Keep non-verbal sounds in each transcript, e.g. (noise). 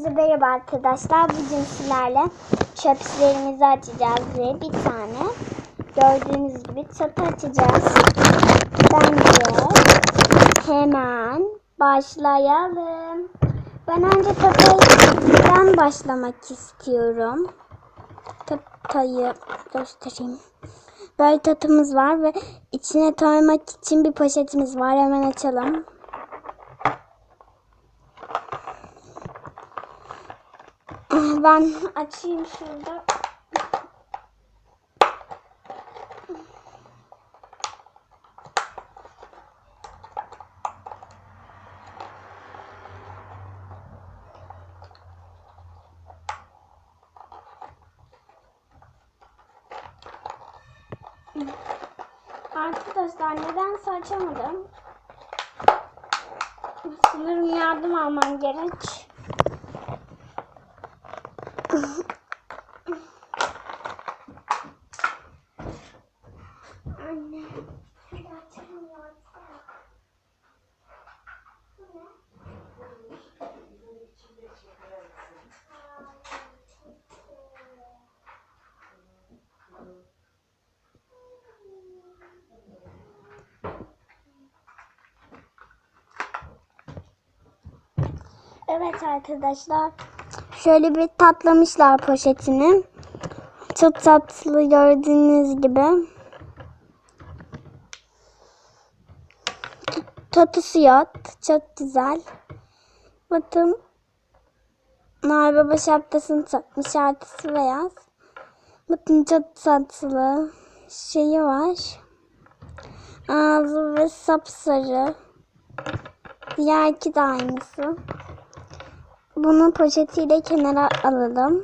Hepinize merhaba arkadaşlar. Bugün sizlerle çöpslerimizi açacağız ve bir tane gördüğünüz gibi çatı açacağız. Bence hemen başlayalım. Ben önce çatıdan başlamak istiyorum. Çatıyı göstereyim. Böyle tatımız var ve içine koymak için bir poşetimiz var. Hemen açalım. Ben açayım şurada. Arkadaşlar nedense açamadım. Sanırım yardım almam gerek. Evet arkadaşlar. Şöyle bir tatlamışlar poşetini. Çok tatlı gördüğünüz gibi. Tatlısı yok. Çok güzel. Bakın. Nar baba şapkasını takmış. Artısı beyaz. Bakın çok tatlı. Şeyi var. Ağzı ve sapsarı. Diğer iki de aynısı. Bunu poşetiyle kenara alalım.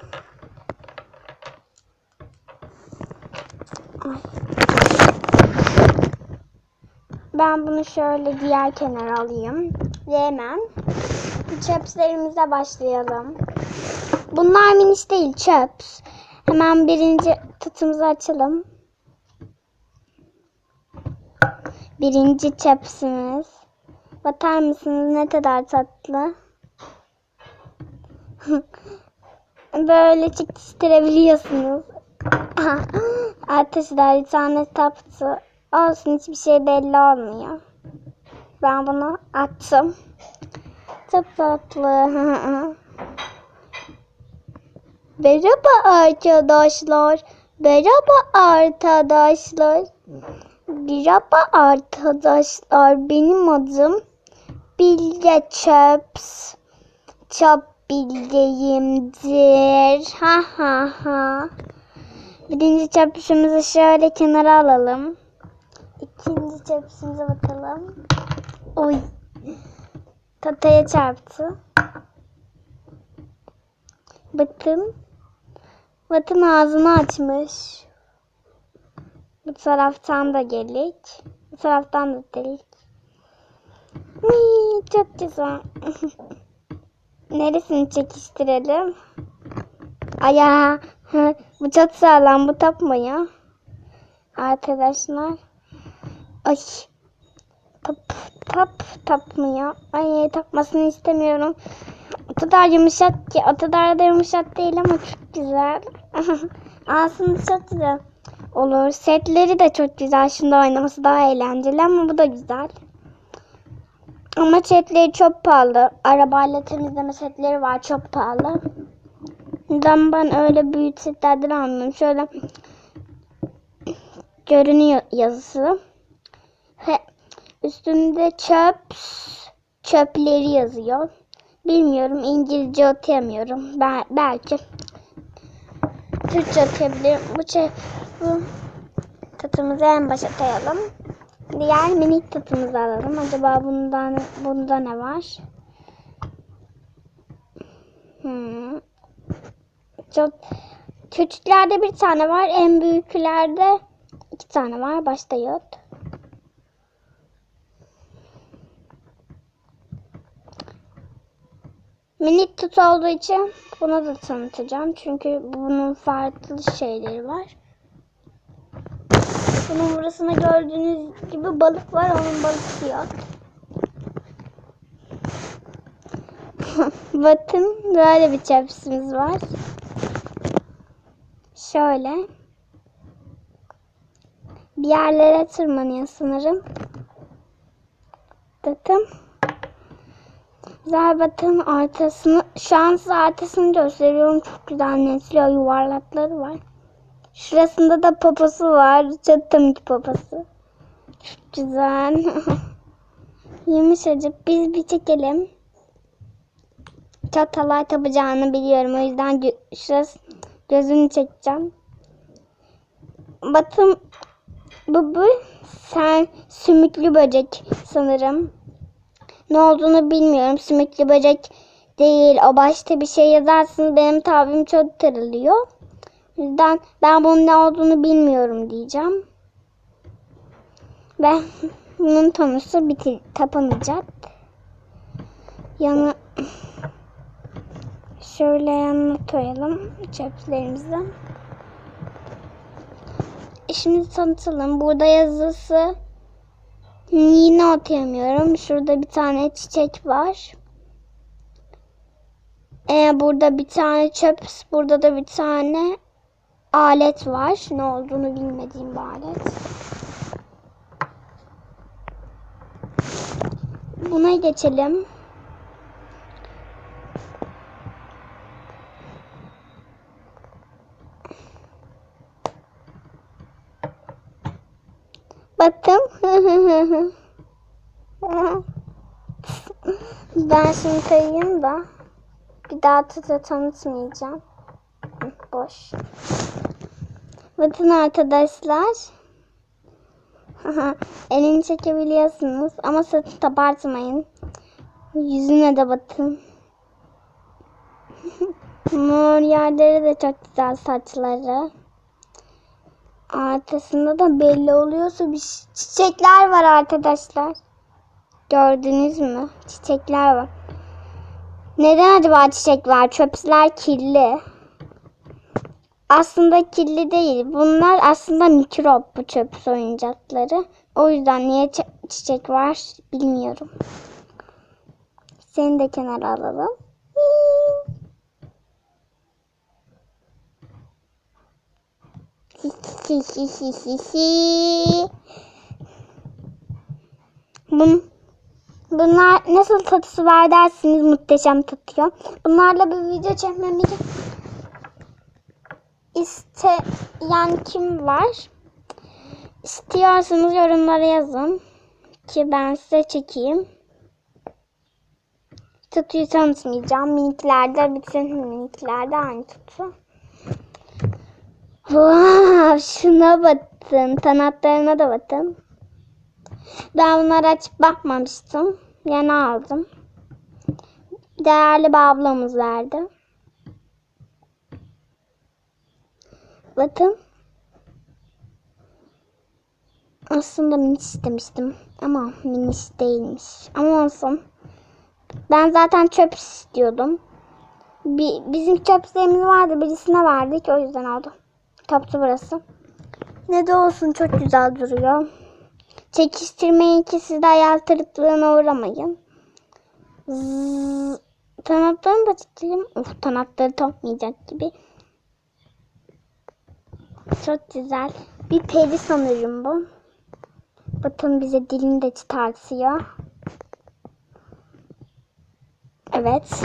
Ben bunu şöyle diğer kenara alayım. Ve hemen çöpslerimize başlayalım. Bunlar miniş değil çöps. Hemen birinci tutumuzu açalım. Birinci çöpsümüz. Bakar mısınız ne kadar tatlı. (laughs) Böyle çekiştirebiliyorsunuz. (laughs) Arkadaşlar tane taptı. Olsun hiçbir şey belli olmuyor. Ben bunu attım. Çok tatlı. (laughs) Merhaba arkadaşlar. Merhaba arkadaşlar. Merhaba arkadaşlar. Benim adım Bilge Çöps. Çöp bildiğimdir. Ha ha ha. Birinci çöpüşümüzü şöyle kenara alalım. İkinci çöpüşümüze bakalım. Oy. Tataya çarptı. Bakın. Bakın ağzını açmış. Bu taraftan da gelik. Bu taraftan da delik. Çok güzel. (laughs) Neresini çekiştirelim? Aya. bu çok sağlam. Bu tapmıyor. Arkadaşlar. Ay. Tap tap tapmıyor. Ay takmasını istemiyorum. O kadar yumuşak ki. O kadar da yumuşak değil ama çok güzel. (laughs) Aslında çok güzel. Olur. Setleri de çok güzel. Şimdi oynaması daha eğlenceli ama bu da güzel. Ama setleri çok pahalı. Arabayla temizleme setleri var çok pahalı. Neden ben öyle büyük setlerden almıyorum. Şöyle görünüyor yazısı. Ve üstünde çöp çöpleri yazıyor. Bilmiyorum İngilizce okuyamıyorum. Ben, belki Türkçe okuyabilirim. Bu, şey, bu tatımızı en başa koyalım. Diğer minik tatımızı alalım. Acaba bundan bunda ne var? Hmm. Çok küçüklerde bir tane var. En büyüklerde iki tane var. Başta yok. Minik tut olduğu için bunu da tanıtacağım. Çünkü bunun farklı şeyleri var. Bunun burasında gördüğünüz gibi balık var. Onun balık yok. (laughs) Bakın böyle bir çöpsümüz var. Şöyle. Bir yerlere tırmanıyor sanırım. Bakın. Güzel bakın ortasını. Şu an size ortasını gösteriyorum. Çok güzel netliyor. Yuvarlakları var. Şurasında da poposu var. Çok komik poposu. Güzel. (laughs) Yumuşacık. Biz bir çekelim. Çatalay tapacağını biliyorum. O yüzden gö- şurası gözünü çekeceğim. Batım bu bu sen sümüklü böcek sanırım. Ne olduğunu bilmiyorum. Sümüklü böcek değil. O başta bir şey yazarsınız. Benim tabim çok tırılıyor. Yüzden ben bunun ne olduğunu bilmiyorum diyeceğim. Ve (laughs) bunun konusu bitir tapanacak. Yanı şöyle yanına koyalım çöplerimizi. E Şimdi tanıtalım. Burada yazısı yine okuyamıyorum. Şurada bir tane çiçek var. Ee, burada bir tane çöp, burada da bir tane alet var. Ne olduğunu bilmediğim bir alet. Buna geçelim. Bakın. (laughs) ben şimdi kayayım da bir daha tuta tanıtmayacağım. Boş. Bakın arkadaşlar. (laughs) Elini çekebiliyorsunuz ama sakın abartmayın. Yüzüne de bakın. (laughs) Mor yerleri de çok güzel saçları. Arkasında da belli oluyorsa bir çi- çiçekler var arkadaşlar. Gördünüz mü? Çiçekler var. Neden acaba çiçek var? Çöpler kirli. Aslında kirli değil. Bunlar aslında mikrop bu çöp oyuncakları. O yüzden niye çi- çiçek var bilmiyorum. Seni de kenara alalım. Bun, bunlar nasıl tatısı var dersiniz muhteşem tatıyor. Bunlarla bir video çekmemi isteyen kim var? İstiyorsanız yorumlara yazın ki ben size çekeyim. Tutuyu tanıtmayacağım. Miniklerde bütün miniklerde aynı tutu. Wow, şuna bakın. Kanatlarına da bakın. Ben bunları açıp bakmamıştım. Yeni aldım. Değerli bir ablamız verdi. Bakın. Aslında miniş istemiştim. Ama miniş değilmiş. Ama olsun. Ben zaten çöp istiyordum. Bir, bizim çöplerimiz vardı. Birisine verdik. O yüzden aldım. Toptu burası. Ne de olsun çok güzel duruyor. Çekiştirmeyin ki siz de hayal kırıklığına uğramayın. Zzz. Kanatlarını da çekelim. Uf kanatları topmayacak gibi. Çok güzel. Bir peri sanırım bu. Bakın bize dilini de çıkartıyor. Evet.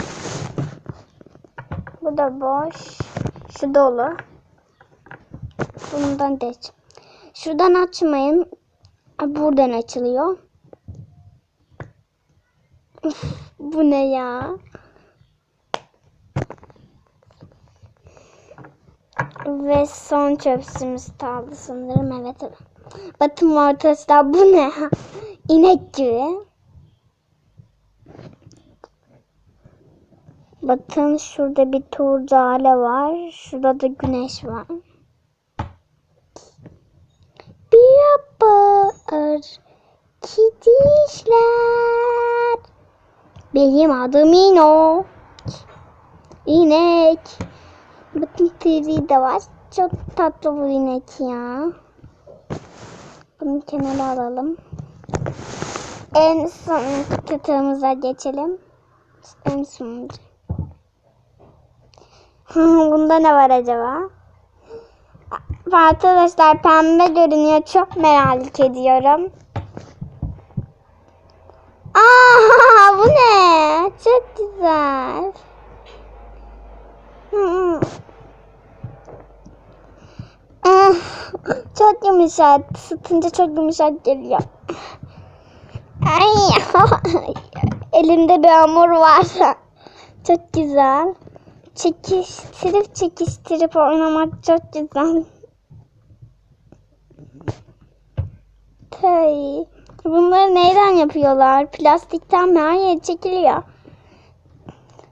Bu da boş. Şu dolu. Bundan da aç. Şuradan açmayın. Buradan açılıyor. Bu ne ya? Ve son çöpsümüz kaldı sanırım. Evet evet. Bakın arkadaşlar bu ne? İnek gibi. Bakın şurada bir turcale var. Şurada da güneş var. Bir yapar kidişler. Benim adım İnok. İnek. Bakın tiri de var. Çok tatlı bu inek ya. Bunu kenara alalım. En son kıtığımıza geçelim. En sonuncu. (laughs) Bunda ne var acaba? Arkadaşlar pembe görünüyor. Çok merak ediyorum. Aa, (laughs) bu ne? Çok güzel. Ah, çok yumuşak. Sıtınca çok yumuşak geliyor. Ay, (laughs) elimde bir hamur var. Çok güzel. Çekiştirip çekiştirip oynamak çok güzel. Tay. Bunları neyden yapıyorlar? Plastikten mi? Hayır çekiliyor.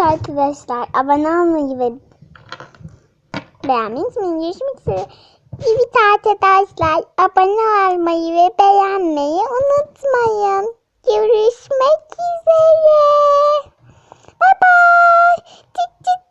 Evet arkadaşlar abone olmayı ve beğenmeyi unutmayın. Görüşmek üzere. Evet arkadaşlar abone olmayı ve beğenmeyi unutmayın. Görüşmek üzere. Bye bye. Çık çık